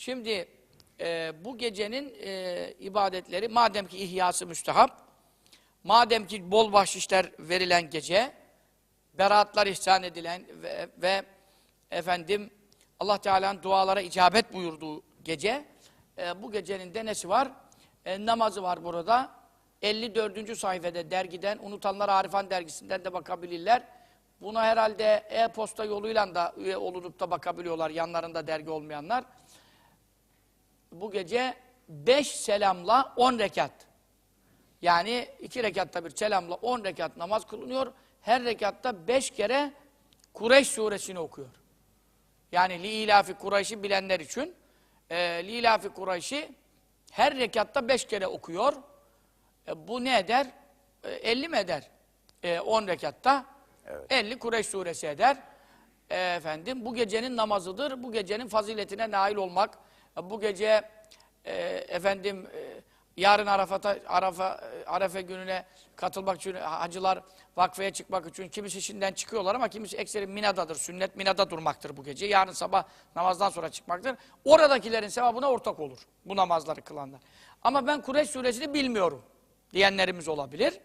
Şimdi e, bu gecenin e, ibadetleri madem ki ihyası müstehap, madem ki bol bahşişler verilen gece, beraatlar ihsan edilen ve, ve efendim Allah Teala'nın dualara icabet buyurduğu gece, e, bu gecenin de nesi var? E, namazı var burada. 54. sayfada dergiden, Unutanlar Arifan dergisinden de bakabilirler. Buna herhalde e-posta yoluyla da üye olunup da bakabiliyorlar yanlarında dergi olmayanlar. Bu gece 5 selamla 10 rekat. Yani iki rekatta bir selamla 10 rekat namaz kılınıyor. Her rekatta 5 kere Kureyş suresini okuyor. Yani li ilafi Kureyş'i bilenler için e, li ilafi Kureyş'i her rekatta 5 kere okuyor. E, bu ne eder? E, 50 mi eder? E, 10 rekatta 50 Kureyş suresi eder. E, efendim bu gecenin namazıdır. Bu gecenin faziletine nail olmak. Bu gece e, efendim e, yarın Arafat'a Arafa e, Arefe gününe katılmak için hacılar vakfeye çıkmak için kimisi şimdiden çıkıyorlar ama kimisi ekseri Mina'dadır. Sünnet Mina'da durmaktır bu gece. Yarın sabah namazdan sonra çıkmaktır. Oradakilerin sevabına ortak olur. Bu namazları kılanlar. Ama ben Kureyş suresini bilmiyorum diyenlerimiz olabilir.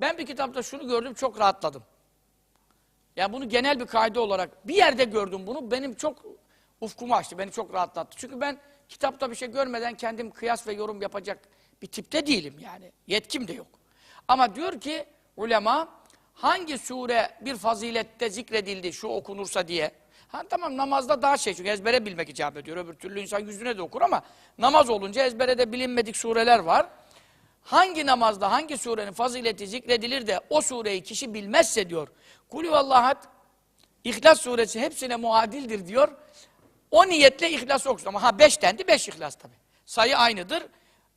Ben bir kitapta şunu gördüm çok rahatladım. Yani bunu genel bir kaydı olarak bir yerde gördüm bunu. Benim çok ufkumu açtı. Beni çok rahatlattı. Çünkü ben kitapta bir şey görmeden kendim kıyas ve yorum yapacak bir tipte değilim yani. Yetkim de yok. Ama diyor ki ulema hangi sure bir fazilette zikredildi şu okunursa diye. Ha tamam namazda daha şey çünkü ezbere bilmek icap ediyor. Öbür türlü insan yüzüne de okur ama namaz olunca ezbere de bilinmedik sureler var. Hangi namazda hangi surenin fazileti zikredilir de o sureyi kişi bilmezse diyor. Kulüvallahat İhlas suresi hepsine muadildir diyor. O niyetle ihlas okusun. Ama ha beş dendi, beş ihlas tabi. Sayı aynıdır.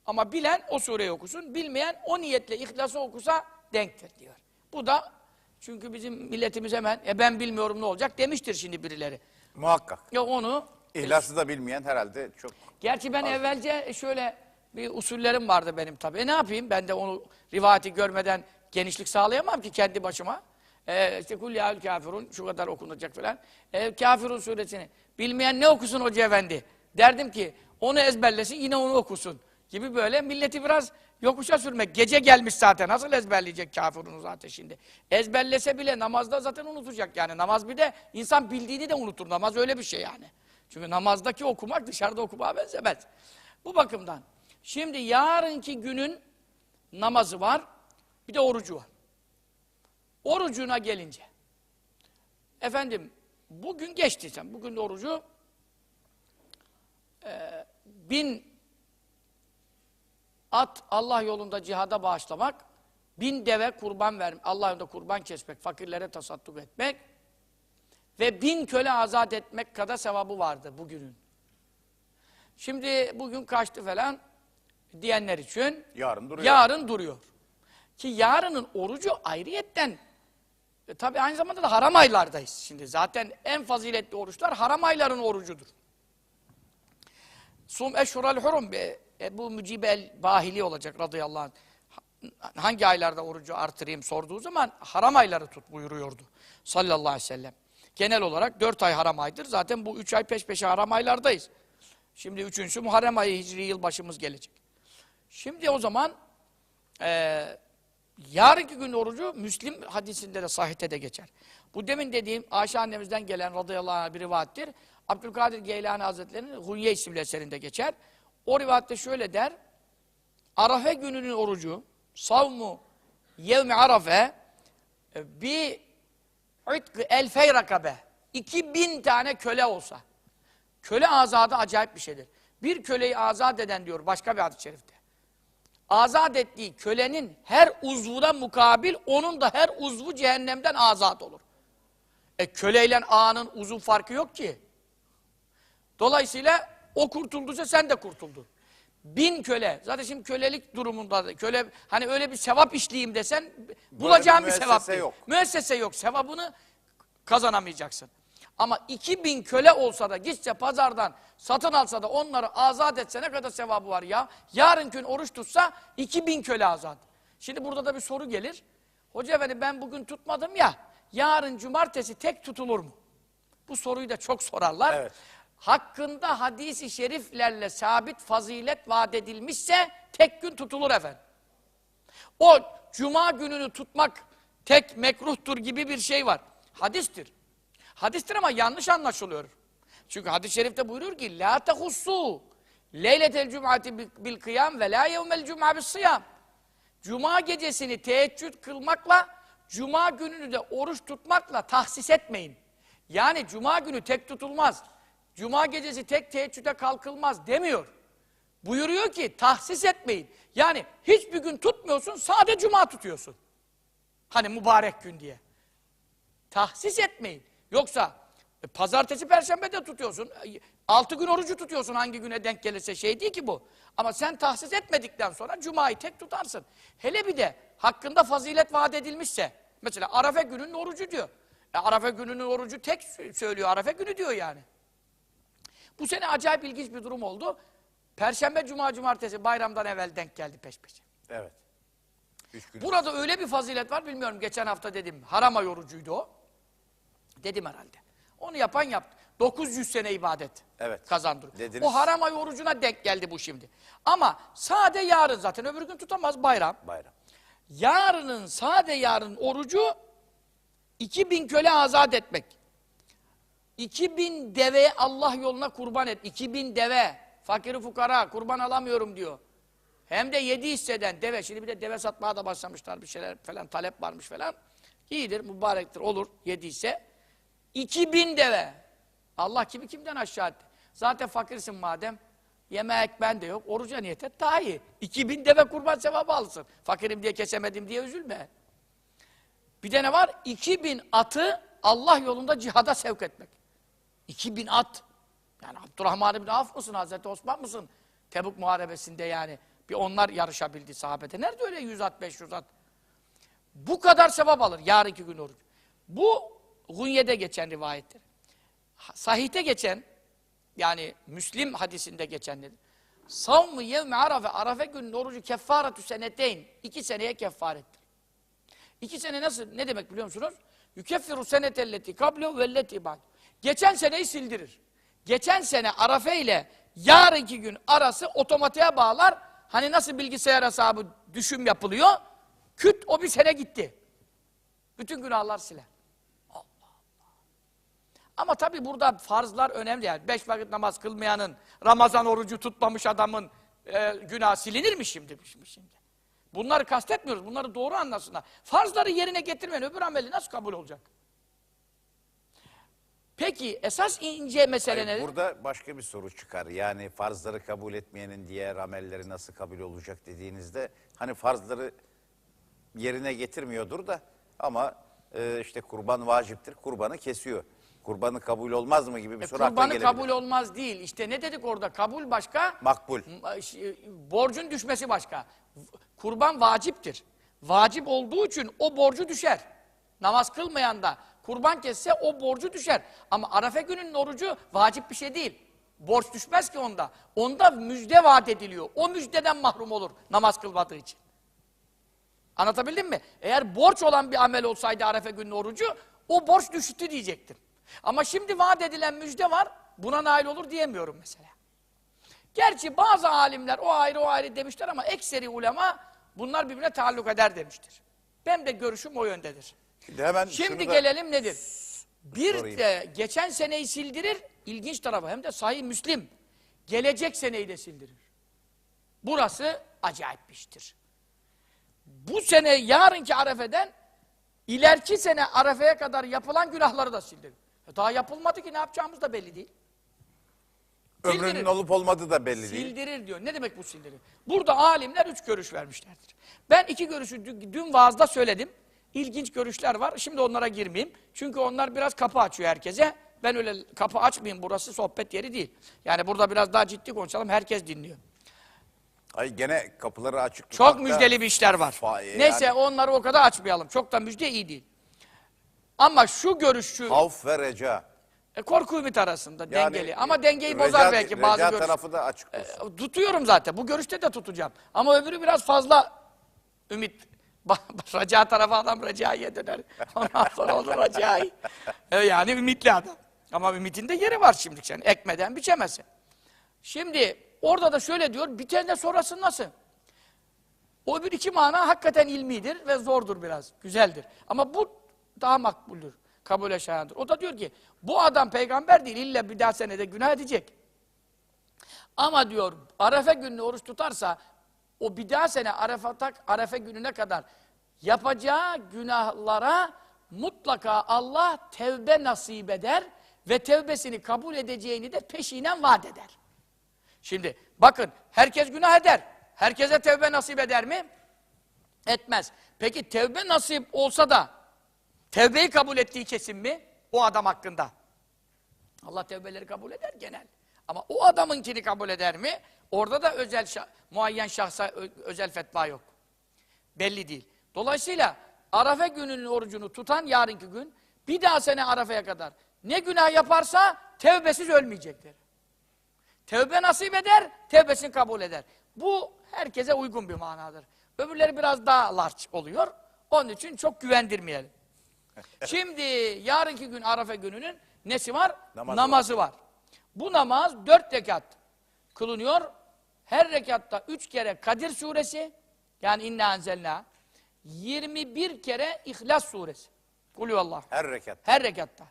Ama bilen o sureyi okusun. Bilmeyen o niyetle ihlası okusa denktir diyor. Bu da çünkü bizim milletimiz hemen e ben bilmiyorum ne olacak demiştir şimdi birileri. Muhakkak. Ya onu İhlası da bilmeyen herhalde çok Gerçi ben evvelce şöyle bir usullerim vardı benim tabii. E ne yapayım? Ben de onu rivayeti görmeden genişlik sağlayamam ki kendi başıma. Ee, işte kul yâül kafirun şu kadar okunacak falan. E, kafirun suresini. Bilmeyen ne okusun hoca efendi? Derdim ki onu ezberlesin yine onu okusun. Gibi böyle milleti biraz yokuşa sürmek. Gece gelmiş zaten. Nasıl ezberleyecek kafirunu zaten şimdi? Ezberlese bile namazda zaten unutacak yani. Namaz bir de insan bildiğini de unutur. Namaz öyle bir şey yani. Çünkü namazdaki okumak dışarıda okumaya benzemez. Bu bakımdan. Şimdi yarınki günün namazı var. Bir de orucu var. Orucuna gelince. Efendim bugün geçti sen. Bugün de orucu e, bin at Allah yolunda cihada bağışlamak, bin deve kurban vermek, Allah yolunda kurban kesmek, fakirlere tasadduk etmek ve bin köle azat etmek kadar sevabı vardı bugünün. Şimdi bugün kaçtı falan diyenler için yarın duruyor. yarın duruyor. Ki yarının orucu ayrıyetten e, tabi aynı zamanda da haram aylardayız. Şimdi zaten en faziletli oruçlar haram ayların orucudur. Sum eşhural hurum e, bu mücibel bahili olacak radıyallahu anh. Ha- Hangi aylarda orucu artırayım sorduğu zaman haram ayları tut buyuruyordu sallallahu aleyhi ve sellem. Genel olarak dört ay haram aydır. Zaten bu üç ay peş peşe haram aylardayız. Şimdi üçüncüsü Muharrem ayı Hicri yıl başımız gelecek. Şimdi o zaman eee yarınki gün orucu Müslim hadisinde de sahihte de geçer. Bu demin dediğim Ayşe annemizden gelen radıyallahu anh bir rivayettir. Abdülkadir Geylani Hazretleri'nin Hunye isimli eserinde geçer. O rivayette şöyle der. Arafe gününün orucu savmu yevmi arafe e, bir itkı elfey rakabe 2000 tane köle olsa köle azadı acayip bir şeydir. Bir köleyi azat eden diyor başka bir hadis-i şerifte azat ettiği kölenin her uzvuna mukabil onun da her uzvu cehennemden azat olur. E köleyle ağanın uzun farkı yok ki. Dolayısıyla o kurtulduysa sen de kurtuldun. Bin köle. Zaten şimdi kölelik durumunda da köle hani öyle bir sevap işleyeyim desen bulacağın bir, müessese sevap değil. yok. Müessese yok. Sevabını kazanamayacaksın. Ama 2000 köle olsa da gitse pazardan satın alsa da onları azat etse ne kadar sevabı var ya. Yarın gün oruç tutsa 2000 köle azat. Şimdi burada da bir soru gelir. Hoca efendi ben bugün tutmadım ya. Yarın cumartesi tek tutulur mu? Bu soruyu da çok sorarlar. Evet. hakkında hadisi şeriflerle sabit fazilet vaat edilmişse tek gün tutulur efendim. O cuma gününü tutmak tek mekruhtur gibi bir şey var. Hadistir. Hadistir ama yanlış anlaşılıyor. Çünkü hadis-i şerifte buyuruyor ki la tehussu leyletel cum'ati bil kıyam ve la yevmel cum'a bis sıyam. Cuma gecesini teheccüd kılmakla, cuma gününü de oruç tutmakla tahsis etmeyin. Yani cuma günü tek tutulmaz. Cuma gecesi tek teheccüde kalkılmaz demiyor. Buyuruyor ki tahsis etmeyin. Yani hiçbir gün tutmuyorsun, sadece cuma tutuyorsun. Hani mübarek gün diye. Tahsis etmeyin. Yoksa e, pazartesi, perşembe de tutuyorsun. E, Altı gün orucu tutuyorsun hangi güne denk gelirse şey değil ki bu. Ama sen tahsis etmedikten sonra cumayı tek tutarsın. Hele bir de hakkında fazilet vaat edilmişse. Mesela Arafa gününün orucu diyor. E, Arafa gününün orucu tek sö- söylüyor. Arafa günü diyor yani. Bu sene acayip ilginç bir durum oldu. Perşembe, cuma, cumartesi bayramdan evvel denk geldi peş peşe. Evet. Burada öyle bir fazilet var bilmiyorum geçen hafta dedim. Harama yorucuydu o. Dedim herhalde. Onu yapan yaptı. 900 sene ibadet Evet. kazandırıyor. Dediniz. O harama yorucuna denk geldi bu şimdi. Ama sade yarın zaten öbür gün tutamaz bayram. Bayram. Yarının sade yarın orucu 2000 köle azat etmek. 2000 deve Allah yoluna kurban et. 2000 deve. Fakiri fukara kurban alamıyorum diyor. Hem de yedi hisseden deve. Şimdi bir de deve satmaya da başlamışlar bir şeyler falan talep varmış falan. İyidir, mübarektir, olur yedi hisse. 2000 deve. Allah kimi kimden aşağı etti. Zaten fakirsin madem. Yeme ekmen de yok. Oruca niyet et daha iyi. 2000 deve kurban sevabı alırsın. Fakirim diye kesemedim diye üzülme. Bir de ne var? 2000 atı Allah yolunda cihada sevk etmek. 2000 at. Yani Abdurrahman bin Avf mısın, Hazreti Osman mısın? Tebuk Muharebesi'nde yani. Bir onlar yarışabildi sahabete. Nerede öyle 100 at, 500 at? Bu kadar sevap alır yarınki gün oruç. Bu Gunye'de geçen rivayettir. Sahih'te geçen, yani Müslim hadisinde geçen nedir? Savmu yevmi arafe, arafe günün orucu keffaretü seneteyn. iki seneye kefarettir. İki sene nasıl, ne demek biliyor musunuz? Yükeffiru senetelleti kablo velleti ba'd. Geçen seneyi sildirir. Geçen sene Arafe ile yarınki gün arası otomatiğe bağlar. Hani nasıl bilgisayar hesabı düşüm yapılıyor? Küt o bir sene gitti. Bütün günahlar siler. Ama tabii burada farzlar önemli yani. Beş vakit namaz kılmayanın, Ramazan orucu tutmamış adamın e, günah silinir mi şimdi? Şimdi, şimdi? Bunları kastetmiyoruz. Bunları doğru anlasınlar. Farzları yerine getirmeyen öbür ameli nasıl kabul olacak? Peki esas ince mesele Hayır, nedir? burada başka bir soru çıkar. Yani farzları kabul etmeyenin diğer amelleri nasıl kabul olacak dediğinizde hani farzları yerine getirmiyordur da ama e, işte kurban vaciptir. Kurbanı kesiyor. Kurbanı kabul olmaz mı gibi bir E, soru akla kurbanı gelebilir. kabul olmaz değil. İşte ne dedik orada? Kabul başka, Makbul. ş- borcun düşmesi başka. Kurban vaciptir. Vacip olduğu için o borcu düşer. Namaz kılmayan da kurban kesse o borcu düşer. Ama Arafa gününün orucu vacip bir şey değil. Borç düşmez ki onda. Onda müjde vaat ediliyor. O müjdeden mahrum olur namaz kılmadığı için. Anlatabildim mi? Eğer borç olan bir amel olsaydı Arefe günün orucu, o borç düştü diyecektim. Ama şimdi vaat edilen müjde var, buna nail olur diyemiyorum mesela. Gerçi bazı alimler o ayrı o ayrı demişler ama ekseri ulema bunlar birbirine taalluk eder demiştir. Benim de görüşüm o yöndedir. Şimdi hemen Şimdi gelelim nedir? Bir sorayım. de geçen seneyi sildirir, ilginç tarafı hem de sahih Müslim. Gelecek seneyi de sildirir. Burası acayip bir iştir. Bu sene yarınki arefeden ileriki sene arefeye kadar yapılan günahları da sildirir. E Daha yapılmadı ki ne yapacağımız da belli değil. ömrünün sildirir. olup olmadığı da belli değil. Sildirir diyor. Ne demek bu sildirir? Burada alimler üç görüş vermişlerdir. Ben iki görüşü dü- dün vaazda söyledim. İlginç görüşler var. Şimdi onlara girmeyeyim. Çünkü onlar biraz kapı açıyor herkese. Ben öyle kapı açmayayım. Burası sohbet yeri değil. Yani burada biraz daha ciddi konuşalım. Herkes dinliyor. Ay gene kapıları açık Çok müjdeli bir işler var. Fa- yani- Neyse onları o kadar açmayalım. Çok da müjde iyi değil. Ama şu görüşü Havf ve reca. e, korku ümit arasında Yani, dengeli. Ama dengeyi bozar reca- belki bazı görüş. tarafı da açık olsun. E, tutuyorum zaten. Bu görüşte de tutacağım. Ama öbürü biraz fazla ümit. Raca tarafı adam recaiye döner. Ondan sonra olur racai. E, yani ümitli adam. Ama ümidin de yeri var şimdi sen. Ekmeden biçemezsin. Şimdi orada da şöyle diyor, biten de sonrası nasıl? O bir iki mana hakikaten ilmidir ve zordur biraz, güzeldir. Ama bu daha makbuldür, kabule şayandır. O da diyor ki, bu adam peygamber değil, illa bir daha senede günah edecek. Ama diyor, Arefe gününü oruç tutarsa, o bir daha sene Arefata, Arefe gününe kadar yapacağı günahlara mutlaka Allah tevbe nasip eder ve tevbesini kabul edeceğini de peşinen vaat eder. Şimdi bakın herkes günah eder. Herkese tevbe nasip eder mi? Etmez. Peki tevbe nasip olsa da tevbeyi kabul ettiği kesin mi? O adam hakkında. Allah tevbeleri kabul eder genel. Ama o adamınkini kabul eder mi? Orada da özel şah- muayyen şahsa özel fetva yok. Belli değil. Dolayısıyla Arafe gününün orucunu tutan yarınki gün bir daha sene Arafe'ye kadar ne günah yaparsa tevbesiz ölmeyecektir. Tevbe nasip eder, tevbesini kabul eder. Bu herkese uygun bir manadır. Öbürleri biraz daha large oluyor. Onun için çok güvendirmeyelim. Şimdi yarınki gün Arafa gününün nesi var? Namazı Namazı var. Bu namaz dört rekat kılınıyor. Her rekatta üç kere Kadir suresi yani inna enzelna 21 kere İhlas suresi. Kulüvallah. Her rekat. Her rekatta.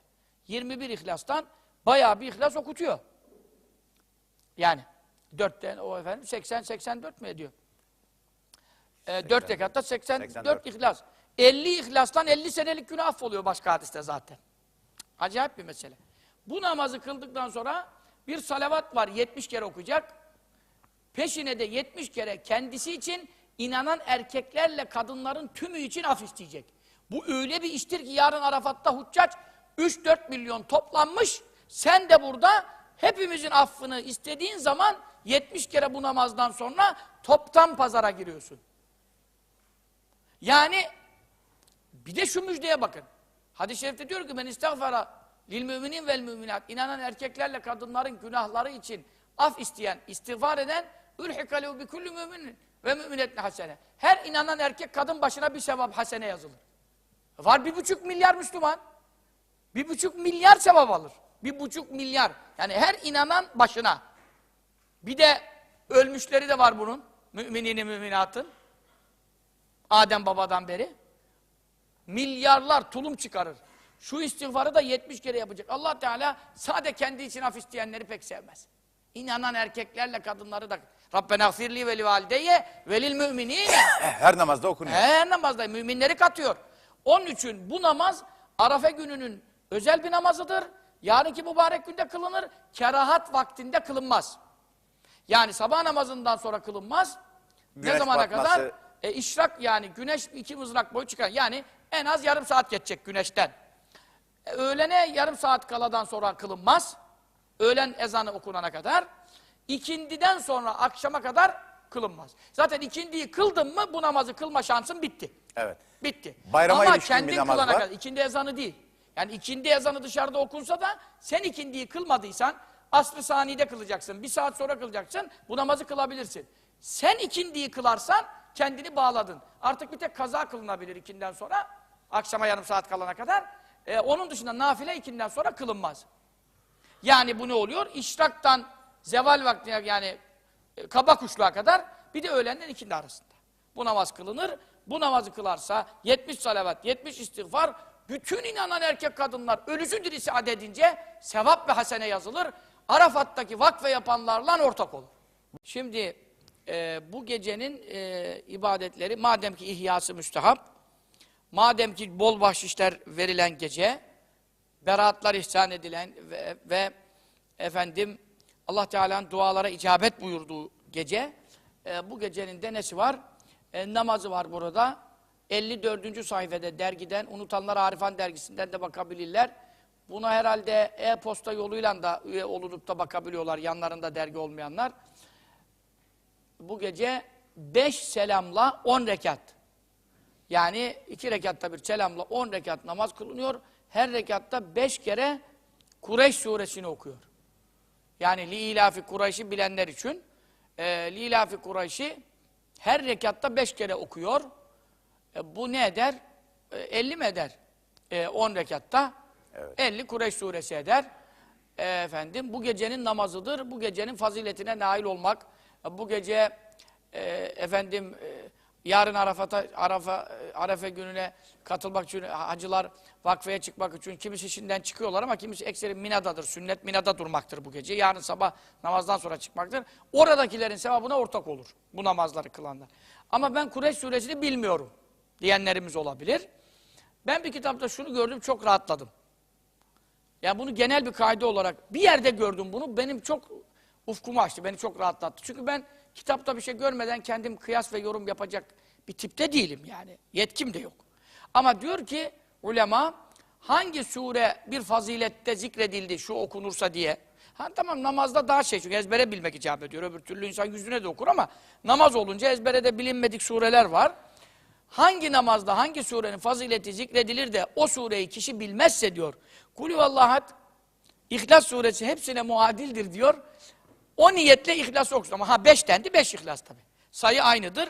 21 ihlastan bayağı bir ihlas okutuyor. Yani dörtten o efendim 80 84 mi ediyor? Ee, 4 rekatta 84, 84. ihlas. 50 ihlastan 50 senelik günah affoluyor başka hadiste zaten. Acayip bir mesele. Bu namazı kıldıktan sonra bir salavat var 70 kere okuyacak. Peşine de 70 kere kendisi için inanan erkeklerle kadınların tümü için af isteyecek. Bu öyle bir iştir ki yarın Arafat'ta Huccaç 3-4 milyon toplanmış. Sen de burada hepimizin affını istediğin zaman 70 kere bu namazdan sonra toptan pazara giriyorsun. Yani bir de şu müjdeye bakın. Hadis-i şerifte diyor ki ben istağfara lil müminin vel müminat inanan erkeklerle kadınların günahları için af isteyen, istiğfar eden ülhikalehu bi kulli müminin ve müminetin hasene. Her inanan erkek kadın başına bir sevap hasene yazılır. Var bir buçuk milyar Müslüman. Bir buçuk milyar sevap alır. Bir buçuk milyar. Yani her inanan başına. Bir de ölmüşleri de var bunun. Müminini müminatın. Adem babadan beri. Milyarlar tulum çıkarır. Şu istiğfarı da 70 kere yapacak. Allah Teala sade kendi için af isteyenleri pek sevmez. İnanan erkeklerle kadınları da Rabbena gfirli ve li valideyye ve lil müminine. Her namazda okunuyor. Her namazda müminleri katıyor. Onun için bu namaz Arafe gününün özel bir namazıdır. Yarınki mübarek günde kılınır. Kerahat vaktinde kılınmaz. Yani sabah namazından sonra kılınmaz. ne Güneş zamana batması- kadar? E, işrak yani güneş iki mızrak boyu çıkar. Yani en az yarım saat geçecek güneşten. E, öğlene yarım saat kaladan sonra kılınmaz. Öğlen ezanı okunana kadar. İkindiden sonra akşama kadar kılınmaz. Zaten ikindiyi kıldın mı bu namazı kılma şansın bitti. Evet. Bitti. Bayrama Ama ilişkin bir kendin namaz kılana var. kadar. ikindi ezanı değil. Yani ikindi ezanı dışarıda okunsa da sen ikindiyi kılmadıysan asr-ı saniyede kılacaksın. Bir saat sonra kılacaksın. Bu namazı kılabilirsin. Sen ikindiyi kılarsan kendini bağladın. Artık bir tek kaza kılınabilir ikinden sonra. Akşama yarım saat kalana kadar. Ee, onun dışında nafile ikinden sonra kılınmaz. Yani bu ne oluyor? İşraktan zeval vaktine yani e, kaba kuşluğa kadar bir de öğlenden ikindi arasında. Bu namaz kılınır. Bu namazı kılarsa 70 salavat, 70 istiğfar bütün inanan erkek kadınlar ölüsü dirisi adedince sevap ve hasene yazılır. Arafat'taki vakfe yapanlarla ortak olur. Şimdi e, bu gecenin e, ibadetleri madem ki ihyası müstehap, madem ki bol bahşişler verilen gece, beraatlar ihsan edilen ve, ve efendim Allah Teala'nın dualara icabet buyurduğu gece e, bu gecenin de nesi var? E, namazı var burada. 54. sayfada dergiden Unutanlar Arifan dergisinden de bakabilirler. Buna herhalde e-posta yoluyla da üye olunup da bakabiliyorlar yanlarında dergi olmayanlar. Bu gece 5 selamla 10 rekat. Yani iki rekatta bir selamla 10 rekat namaz kılınıyor. Her rekatta beş kere Kureyş suresini okuyor. Yani li ilafi Kureyş'i bilenler için e, li ilafi Kureyş'i her rekatta beş kere okuyor. E, bu ne eder? E, 50 mi eder? E, 10 rekatta. 50 Kureyş suresi eder. e, efendim bu gecenin namazıdır. Bu gecenin faziletine nail olmak. E, Bu gece e, efendim e, yarın Arafat'a Arafa Arefe gününe katılmak için hacılar vakfeye çıkmak için kimisi şimdiden çıkıyorlar ama kimisi ekseri Mina'dadır. Sünnet Mina'da durmaktır bu gece. Yarın sabah namazdan sonra çıkmaktır. Oradakilerin sevabına ortak olur. Bu namazları kılanlar. Ama ben Kureyş suresini bilmiyorum diyenlerimiz olabilir. Ben bir kitapta şunu gördüm çok rahatladım. Ya bunu genel bir kaide olarak bir yerde gördüm bunu. Benim çok ufkumu açtı. Beni çok rahatlattı. Çünkü ben kitapta bir şey görmeden kendim kıyas ve yorum yapacak bir tipte değilim yani. Yetkim de yok. Ama diyor ki ulema hangi sure bir fazilette zikredildi şu okunursa diye. Ha tamam namazda daha şey çünkü ezbere bilmek icap ediyor. Öbür türlü insan yüzüne de okur ama namaz olunca ezbere de bilinmedik sureler var. Hangi namazda hangi surenin fazileti zikredilir de o sureyi kişi bilmezse diyor. Kulü vallahat İhlas suresi hepsine muadildir diyor. O niyetle ihlas okusun. Ama ha beş dendi, beş ihlas tabi. Sayı aynıdır.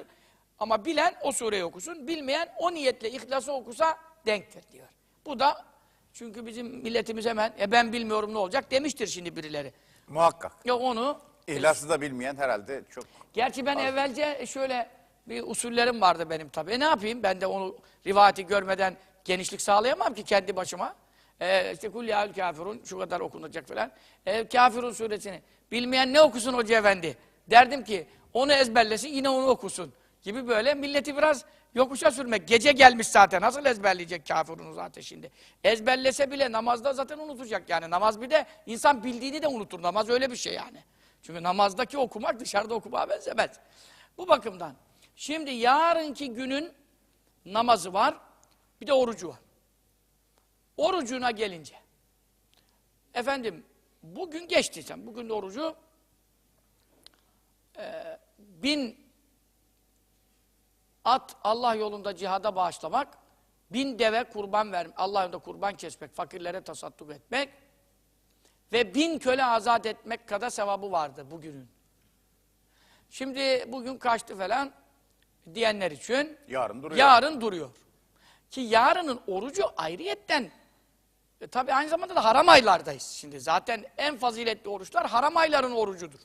Ama bilen o sureyi okusun. Bilmeyen o niyetle ihlası okusa denktir diyor. Bu da çünkü bizim milletimiz hemen e ben bilmiyorum ne olacak demiştir şimdi birileri. Muhakkak. Ya onu İhlası da bilmeyen herhalde çok Gerçi ben evvelce şöyle bir usullerim vardı benim tabii. E ne yapayım? Ben de onu rivayeti görmeden genişlik sağlayamam ki kendi başıma. Ee, işte kul ya kafirun şu kadar okunacak falan. Ee, kafirun suresini. Bilmeyen ne okusun hoca efendi? Derdim ki onu ezberlesin yine onu okusun. Gibi böyle milleti biraz yokuşa sürmek. Gece gelmiş zaten. Nasıl ezberleyecek kafirunu zaten şimdi? Ezberlese bile namazda zaten unutacak yani. Namaz bir de insan bildiğini de unutur. Namaz öyle bir şey yani. Çünkü namazdaki okumak dışarıda okumaya benzemez. Bu bakımdan. Şimdi yarınki günün namazı var. Bir de orucu var. Orucuna gelince. Efendim bugün geçti sen. Bugün de orucu e, bin at Allah yolunda cihada bağışlamak, bin deve kurban vermek, Allah yolunda kurban kesmek, fakirlere tasadduk etmek ve bin köle azat etmek kadar sevabı vardı bugünün. Şimdi bugün kaçtı falan diyenler için yarın duruyor. yarın duruyor. Ki yarının orucu ayrıyetten e, tabi aynı zamanda da haram aylardayız. Şimdi zaten en faziletli oruçlar haram ayların orucudur.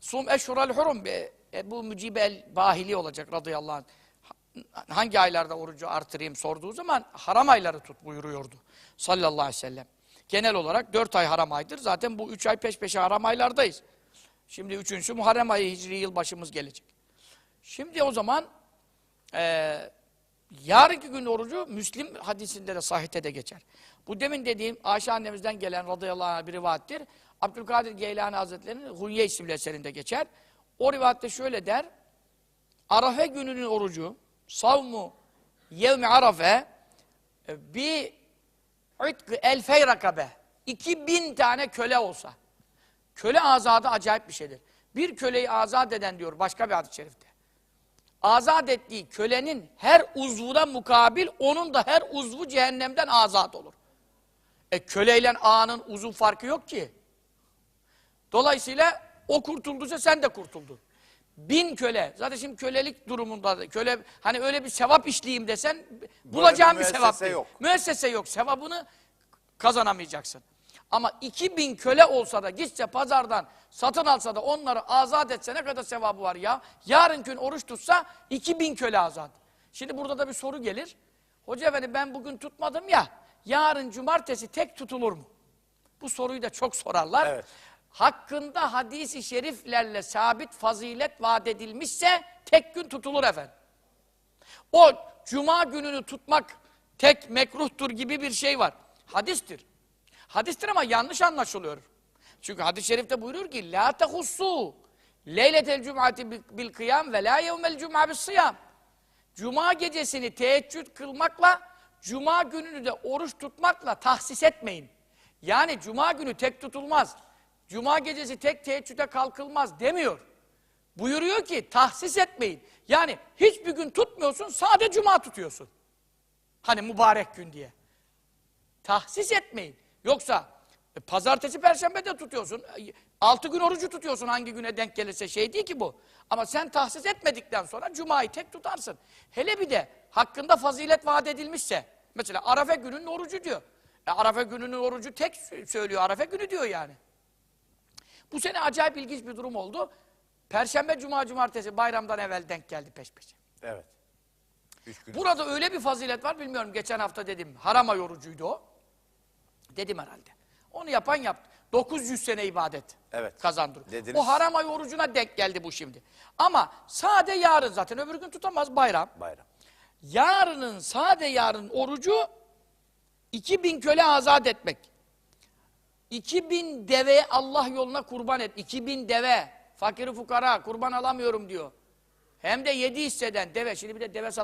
Sum eşhural hurum be. E, bu mücibel bahili olacak radıyallahu anh. Ha- Hangi aylarda orucu artırayım sorduğu zaman haram ayları tut buyuruyordu. Sallallahu aleyhi ve sellem. Genel olarak dört ay haram aydır. Zaten bu üç ay peş peşe haram aylardayız. Şimdi üçüncüsü Muharrem ayı Hicri yılbaşımız gelecek. Şimdi o zaman eee yarınki gün orucu Müslim hadisinde de sahihte de geçer. Bu demin dediğim Ayşe annemizden gelen radıyallahu anh bir rivayettir. Abdülkadir Geylani Hazretleri'nin Hunye isimli eserinde geçer. O rivayette şöyle der. Arafe gününün orucu savmu yevmi arafe e, bir itqı elfey rakabe 2000 tane köle olsa köle azadı acayip bir şeydir. Bir köleyi azat eden diyor başka bir hadis-i şerifte azat ettiği kölenin her uzvuna mukabil onun da her uzvu cehennemden azat olur. E köleyle ağanın uzun farkı yok ki. Dolayısıyla o kurtulduysa sen de kurtuldun. Bin köle. Zaten şimdi kölelik durumunda da köle hani öyle bir sevap işleyeyim desen bulacağın bir sevap değil. yok. Müessese yok. Sevabını kazanamayacaksın. Ama 2000 köle olsa da gitse pazardan satın alsa da onları azat etse ne kadar sevabı var ya. Yarın gün oruç tutsa 2000 köle azat. Şimdi burada da bir soru gelir. Hoca efendi ben bugün tutmadım ya. Yarın cumartesi tek tutulur mu? Bu soruyu da çok sorarlar. Evet. Hakkında hadisi şeriflerle sabit fazilet vaat edilmişse tek gün tutulur efendim. O cuma gününü tutmak tek mekruhtur gibi bir şey var. Hadistir. Hadistir ama yanlış anlaşılıyor. Çünkü hadis-i şerifte buyuruyor ki la tehussu leyletel cum'ati bil kıyam ve la yevmel cum'a bis sıyam. Cuma gecesini teheccüd kılmakla cuma gününü de oruç tutmakla tahsis etmeyin. Yani cuma günü tek tutulmaz. Cuma gecesi tek teheccüde kalkılmaz demiyor. Buyuruyor ki tahsis etmeyin. Yani hiçbir gün tutmuyorsun sadece cuma tutuyorsun. Hani mübarek gün diye. Tahsis etmeyin. Yoksa e, pazartesi, perşembe de tutuyorsun. E, Altı gün orucu tutuyorsun hangi güne denk gelirse şey değil ki bu. Ama sen tahsis etmedikten sonra cumayı tek tutarsın. Hele bir de hakkında fazilet vaat edilmişse, mesela Arafe gününün orucu diyor. E, Arafa gününün orucu tek sö- söylüyor. Arafa günü diyor yani. Bu sene acayip ilginç bir durum oldu. Perşembe, cuma, cumartesi bayramdan evvel denk geldi peş peşe. Evet. Üç gün. Burada öyle bir fazilet var bilmiyorum. Geçen hafta dedim harama yorucuydu o. Dedim herhalde. Onu yapan yaptı. 900 sene ibadet Evet. kazandırıyor. Dediniz. O harama yorucuna denk geldi bu şimdi. Ama sade yarın zaten öbür gün tutamaz bayram. Bayram. Yarının sade yarın orucu 2000 köle azat etmek. 2000 deve Allah yoluna kurban et. 2000 deve. Fakiri fukara kurban alamıyorum diyor. Hem de yedi hisseden deve. Şimdi bir de deve satmak